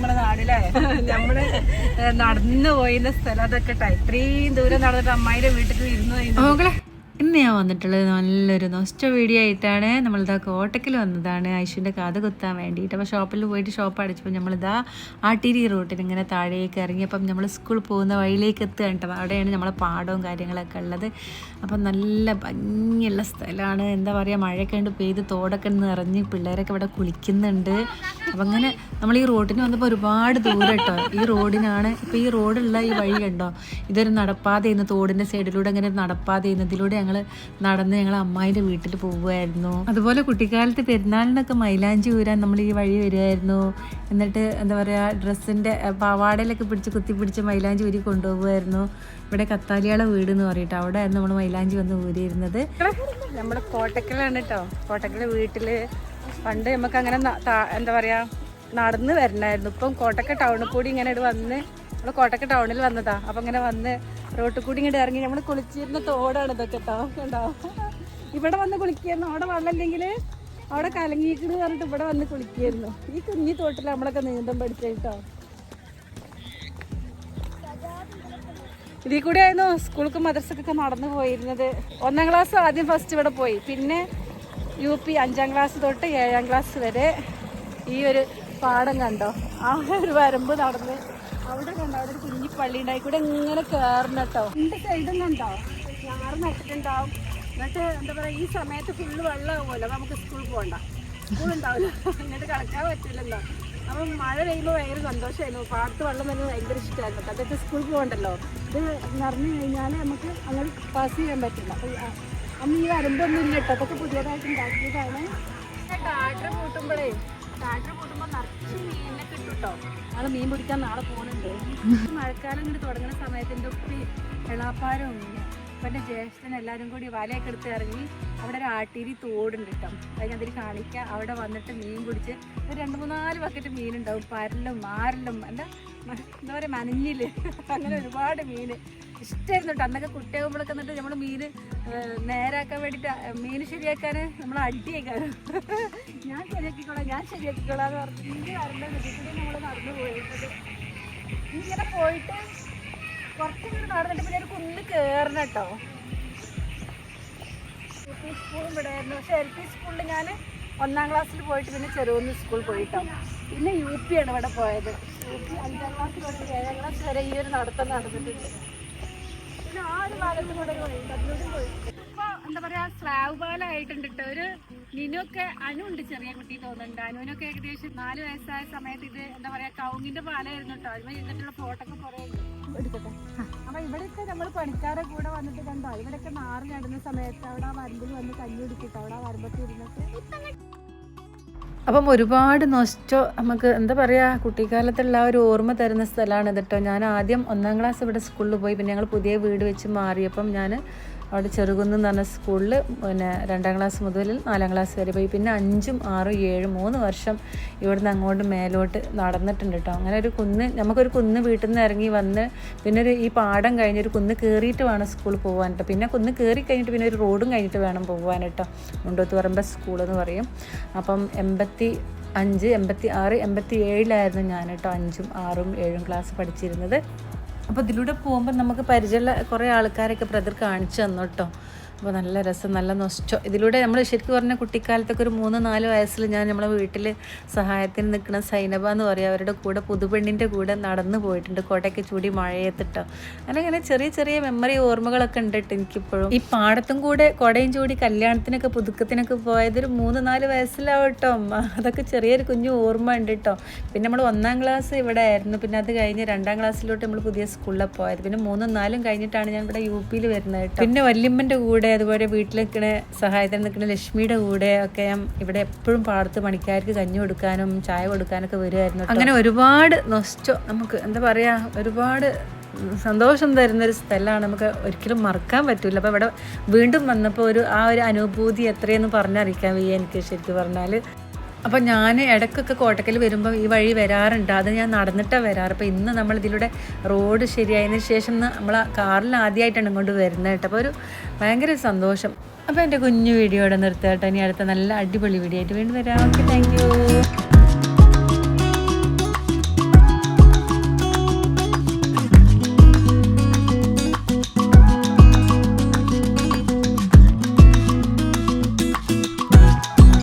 നമ്മുടെ നാടിലെ നമ്മൾ നടന്നു പോയിരുന്ന സ്ഥലം അതൊക്കെ. ഇത്രയും ദൂരം നടന്നിട്ട് അമ്മായിന്റെ വീട്ടിൽ ഇരുന്ന് മകളെ ഇന്ന് ഞാൻ വന്നിട്ടുള്ളത് നല്ലൊരു നൊസ്റ്റ വീഡിയോ ആയിട്ടാണ്. നമ്മളിതാ കോട്ടക്കിൽ വന്നതാണ്. ഐശുവിന്റെ കാത് കുത്താൻ വേണ്ടിയിട്ട്. അപ്പോൾ ഷോപ്പിൽ പോയിട്ട് ഷോപ്പ് അടിച്ചപ്പോൾ നമ്മളിതാ ആട്ടിരി റൂട്ടിൽ ഇങ്ങനെ താഴേക്ക് ഇറങ്ങി. അപ്പം നമ്മൾ സ്കൂളിൽ പോകുന്ന വഴിയിലേക്ക് എത്തുകയാണ് കേട്ടോ. അവിടെയാണ് നമ്മളെ പാടവും കാര്യങ്ങളൊക്കെ ഉള്ളത്. അപ്പം നല്ല ഭംഗിയുള്ള സ്ഥലമാണ്. എന്താ പറയുക മഴയൊക്കെ ഉണ്ട് പെയ്ത് തോടൊക്കെ നിറഞ്ഞ് പിള്ളേരൊക്കെ ഇവിടെ കുളിക്കുന്നുണ്ട്. അപ്പം അങ്ങനെ നമ്മൾ ഈ റോഡിന് വന്നപ്പോൾ ഒരുപാട് ദൂരം കേട്ടോ ഈ റോഡിനാണ് ഇപ്പോൾ ഈ റോഡുള്ള ഈ വഴി കണ്ടോ? ഇതൊരു നടപ്പാതയെന്ന് തോടിന്റെ സൈഡിലൂടെ അങ്ങനെ നടപ്പാതെ ചെയ്യുന്നതിലൂടെ ഞങ്ങൾ നടന്ന് ഞങ്ങൾ അമ്മായിന്റെ വീട്ടിൽ പോവുമായിരുന്നു അതുപോലെ കുട്ടിക്കാലത്ത് പെരുന്നാളിനൊക്കെ മൈലാഞ്ചി ഊരാൻ നമ്മൾ ഈ വഴി വരുമായിരുന്നു എന്നിട്ട് എന്താ പറയുക ഡ്രസ്സിന്റെ പാവാടയിലൊക്കെ പിടിച്ച് കുത്തി പിടിച്ച് മൈലാഞ്ചി ഊരി കൊണ്ടുപോകുമായിരുന്നു ഇവിടെ കത്താലിയാളെ വീട് എന്ന് പറയട്ടോ. അവിടെ നമ്മൾ മൈലാഞ്ചി വന്ന് ഊരിയിരുന്നത്. നമ്മുടെ കോട്ടക്കലാണ് കേട്ടോ കോട്ടക്കൽ വീട്ടിൽ പണ്ട് നമുക്ക് അങ്ങനെ എന്താ പറയാ നടന്ന് വരണമായിരുന്നു ഇപ്പം കോട്ടക്ക ടൗണിൽ കൂടി ഇങ്ങനെ വന്ന് നമ്മൾ കോട്ടക്ക ടൗണിൽ വന്നതാ. അപ്പം ഇങ്ങനെ വന്ന് റോട്ടിൽ കൂടി ഇങ്ങോട്ട് ഇറങ്ങി നമ്മൾ കുളിച്ചിരുന്ന തോടാണ് ഇതൊക്കെ കേട്ടോ കണ്ടോ? ഇവിടെ വന്ന് കുളിക്കായിരുന്നു. അവിടെ വെള്ളമില്ലെങ്കിൽ അവിടെ കലങ്ങിയിട്ട് പറഞ്ഞിട്ട് ഇവിടെ വന്ന് കുളിക്കായിരുന്നു. ഈ കുഞ്ഞി തോട്ടിൽ നമ്മളൊക്കെ നീന്തം പഠിച്ചേട്ടോ. ഇതിൽ കൂടെ ആയിരുന്നു സ്കൂൾക്ക് മദ്രസക്കൊക്കെ നടന്നു പോയിരുന്നത്. ഒന്നാം ക്ലാസ് ആദ്യം ഫസ്റ്റ് ഇവിടെ പോയി. പിന്നെ യു പി അഞ്ചാം ക്ലാസ് തൊട്ട് ഏഴാം ക്ലാസ് വരെ ഈ ഒരു പാടം കണ്ടോ? ആ ഒരു വരമ്പ് നടന്ന് അവിടെ കണ്ടോ? അവിടെ ഒരു കുഞ്ഞി പള്ളി ഉണ്ടായി. കൂടെ ഇങ്ങനെ കേറണട്ടോ കേട്ടോ. രണ്ട് സൈഡും കണ്ടോ? ഞാറ് നട്ടിട്ടുണ്ടാവും. എന്നിട്ട് എന്താ പറയുക ഈ സമയത്ത് ഫുള്ള് വെള്ളമാകുമല്ലോ നമുക്ക് സ്കൂളിൽ പോകണ്ട സ്കൂൾ ഉണ്ടാവില്ല. എന്നിട്ട് കളിക്കാൻ പറ്റില്ലല്ലോ. അപ്പം മഴ പെയ്യുമ്പോൾ ഭയങ്കര സന്തോഷമായിരുന്നു പാടത്ത് വെള്ളം വരുന്നത് ഭയങ്കര ഇഷ്ടമായിരുന്നു അതൊക്കെ സ്കൂളിൽ പോകണ്ടല്ലോ. ഇത് നിറഞ്ഞു കഴിഞ്ഞാൽ നമുക്ക് അങ്ങനെ പാസ് ചെയ്യാൻ പറ്റില്ല. അപ്പം അന്ന് ഈ വരമ്പൊന്നും ഇല്ല കേട്ടോ. അതൊക്കെ പുതിയതായിട്ട് ഉണ്ടാക്കിയതാണ്. മീൻ പിടിക്കാൻ നാളെ പോകുന്നുണ്ട്. മഴക്കാലം ഇങ്ങോട്ട് തുടങ്ങുന്ന സമയത്ത് എന്റെ ഉപ്പി എളാപ്പാരും ഇപ്പം എന്റെ ജ്യേഷ്ഠൻ എല്ലാവരും കൂടി വലയൊക്കെ എടുത്ത് ഇറങ്ങി അവിടെ ഒരു ആട്ടിരി തോടുണ്ട് കേട്ടോ. അത് അതിൽ കാണിക്കുക അവിടെ വന്നിട്ട് മീൻ പിടിച്ച് ഒരു രണ്ട് മൂന്നാൽ ബക്കറ്റ് മീനുണ്ടാവും. പരലും മാരലും മ- എന്താ പറയുക മനഞ്ഞിൽ അങ്ങനെ ഒരുപാട് മീൻ ഇഷ്ടമായിരുന്നു കേട്ടോ. അന്നൊക്കെ കുട്ടിയാകുമ്പോഴൊക്കെ എന്നിട്ട് നമ്മൾ മീൻ നേരാക്കാൻ വേണ്ടിയിട്ട് മീൻ ശരിയാക്കാൻ നമ്മൾ അടിയേക്കാറ് ഞാൻ ശരിയാക്കിക്കോളാം ഞാൻ ശരിയാക്കിക്കോളാം എന്ന് പറഞ്ഞു നടന്നു പോയിട്ടുണ്ട്. ഇങ്ങനെ പോയിട്ട് കുറച്ചിങ്ങനെ നടന്നിട്ട് പിന്നെ ഒരു കുന്ന് കയറണം കേട്ടോ. പി സ്കൂളും വിടായിരുന്നു പക്ഷെ എൽ പി സ്കൂളിൽ ഞാൻ ഒന്നാം ക്ലാസ്സിൽ പോയിട്ട് പിന്നെ ചെറുവന്ന് സ്കൂളിൽ പോയിട്ടോ. പിന്നെ യു പി ആണ് ഇവിടെ പോയത്. യു പി അഞ്ചാം ക്ലാസ് തൊട്ട് ഏഴാം ക്ലാസ് വരെ ഈ ഒരു നടത്തം നടന്നിട്ടുണ്ട്. പിന്നെ ആ ഒരു ഭാഗത്ത് കൂടെ പോയി. ഇപ്പൊ എന്താ പറയാ സ്ലാബ് പാലായിട്ടുണ്ട് ഒരു നിനൊക്കെ അനുണ്ട് ചെറിയ കുട്ടി തോന്നുന്നുണ്ട്. അനുവിനൊക്കെ ഏകദേശം നാല് വയസ്സായ സമയത്ത് ഇത് എന്താ പറയാ കൗങ്ങിന്റെ പാലായിരുന്നു കേട്ടോ. അതിന് ഇരുന്നിട്ടുള്ള ഫോട്ടോ ഒക്കെ കുറെ എടുക്കട്ടെ? അപ്പൊ ഇവിടെയൊക്കെ നമ്മൾ പണിക്കാരെ കൂടെ വന്നിട്ട് കണ്ടോ? ഇവിടെയൊക്കെ മാറി നടുന്ന സമയത്ത് അവിടെ ആ വരമ്പിൽ വന്ന് കഞ്ഞി കുടിക്കട്ടോ. അവിടെ ആ വരമ്പത്ത് ഇരുന്നിട്ട്. അപ്പം ഒരുപാട് നൊസ്റ്റോ നമുക്ക് എന്താ പറയുക കുട്ടിക്കാലത്തുള്ള ആ ഒരു ഓർമ്മ തരുന്ന സ്ഥലമാണ് കേട്ടോ ഞാൻ ആദ്യം ഒന്നാം ക്ലാസ് ഇവിടെ സ്കൂളിൽ പോയി പിന്നെ ഞങ്ങൾ പുതിയ വീട് വെച്ച് മാറിയപ്പം ഞാൻ അവിടെ ചെറുകുന്ന് എന്ന് പറഞ്ഞ സ്കൂളിൽ പിന്നെ രണ്ടാം ക്ലാസ് മുതൽ നാലാം ക്ലാസ് വരെ പോയി. പിന്നെ അഞ്ചും ആറും ഏഴും മൂന്ന് വർഷം ഇവിടുന്ന് അങ്ങോട്ട് മേലോട്ട് നടന്നിട്ടുണ്ട് കേട്ടോ അങ്ങനെ ഒരു കുന്ന് നമുക്കൊരു കുന്ന് വീട്ടിൽ നിന്ന് ഇറങ്ങി വന്ന് പിന്നെ ഒരു ഈ പാടം കഴിഞ്ഞ് ഒരു കുന്ന് കയറിയിട്ട് വേണം സ്കൂളിൽ പോകാൻ കേട്ടോ പിന്നെ കുന്ന് കയറി കഴിഞ്ഞിട്ട് പിന്നെ ഒരു റോഡും കഴിഞ്ഞിട്ട് വേണം പോകാൻ കേട്ടോ മുണ്ടോത്ത് പറയുമ്പോൾ സ്കൂൾ എന്ന് പറയും. അപ്പം എൺപത്തി അഞ്ച് എൺപത്തി ആറ് എൺപത്തി ഏഴിലായിരുന്നു ഞാൻ കേട്ടോ അഞ്ചും ആറും ഏഴും ക്ലാസ് പഠിച്ചിരുന്നത്. അപ്പോൾ ഇതിലൂടെ പോകുമ്പോൾ നമുക്ക് പരിചയമുള്ള കുറേ ആൾക്കാരൊക്കെ ബ്രദർ കാണിച്ചു തന്നു കേട്ടോ. അപ്പോൾ നല്ല രസം നല്ല നൊസ്റ്റോ. ഇതിലൂടെ നമ്മൾ ശരിക്കും പറഞ്ഞ കുട്ടിക്കാലത്തൊക്കെ ഒരു മൂന്ന് നാല് വയസ്സിൽ ഞാൻ നമ്മളെ വീട്ടിൽ സഹായത്തിന് നിൽക്കുന്ന സൈനബ എന്ന് പറയും. അവരുടെ കൂടെ പുതുപെണ്ണിന്റെ കൂടെ നടന്നു പോയിട്ടുണ്ട്. കോട്ടയ്ക്ക് ചൂടി മഴയത്തിട്ടോ. അങ്ങനെ അങ്ങനെ ചെറിയ ചെറിയ മെമ്മറി ഓർമ്മകളൊക്കെ ഉണ്ട് കേട്ടോ എനിക്കിപ്പോഴും. ഈ പാടത്തും കൂടെ കോടയും ചൂടി കല്യാണത്തിനൊക്കെ പുതുക്കത്തിനൊക്കെ പോയത് ഒരു മൂന്ന് നാല് വയസ്സിലാവും കേട്ടോ അതൊക്കെ ചെറിയൊരു കുഞ്ഞു ഓർമ്മ ഉണ്ട് കേട്ടോ പിന്നെ നമ്മൾ ഒന്നാം ക്ലാസ് ഇവിടെ ആയിരുന്നു. പിന്നെ അത് കഴിഞ്ഞ് രണ്ടാം ക്ലാസ്സിലോട്ട് നമ്മൾ പുതിയ സ്കൂളിൽ പോയത്. പിന്നെ മൂന്നും നാലും കഴിഞ്ഞിട്ടാണ് ഞാൻ ഇവിടെ യു പിയിൽ വരുന്നത് കേട്ടോ. പിന്നെ വല്യമ്മന്റെ കൂടെ അതുപോലെ വീട്ടിൽ നിൽക്കുന്ന സഹായത്തിന് നിൽക്കുന്ന ലക്ഷ്മിയുടെ കൂടെ ഒക്കെ ഞാൻ ഇവിടെ എപ്പോഴും പാടത്ത് പണിക്കാർക്ക് കഞ്ഞി കൊടുക്കാനും ചായ കൊടുക്കാനൊക്കെ വരുമായിരുന്നു അങ്ങനെ ഒരുപാട് നൊസ്റ്റോ നമുക്ക് എന്താ പറയുക ഒരുപാട് സന്തോഷം തരുന്ന ഒരു സ്ഥലമാണ്. നമുക്ക് ഒരിക്കലും മറക്കാൻ പറ്റില്ല അപ്പോൾ ഇവിടെ വീണ്ടും വന്നപ്പോൾ ഒരു ആ ഒരു അനുഭൂതി എത്രയെന്ന് പറഞ്ഞറിയിക്കാൻ വയ്യ എനിക്ക് ശരിക്കും പറഞ്ഞാൽ അപ്പം ഞാൻ ഇടക്കൊക്കെ കോട്ടക്കൽ വരുമ്പോൾ ഈ വഴി വരാറുണ്ട്. അത് ഞാൻ നടന്നിട്ടാണ് വരാറ്. അപ്പോൾ ഇന്ന് നമ്മൾ ഇതിലൂടെ റോഡ് ശരിയായതിനു ശേഷം നമ്മൾ കാറിൽ ആദ്യമായിട്ടാണ് ഇങ്ങോട്ട് വരുന്നത് കേട്ടോ. അപ്പോൾ ഒരു ഭയങ്കര സന്തോഷം. അപ്പോൾ എന്റെ കുഞ്ഞു വീഡിയോ ഇവിടെ നിർത്തുക കേട്ടോ ഇനി അടുത്ത നല്ല അടിപൊളി വീഡിയോ ആയിട്ട് വീണ്ടും വരാം. Okay thank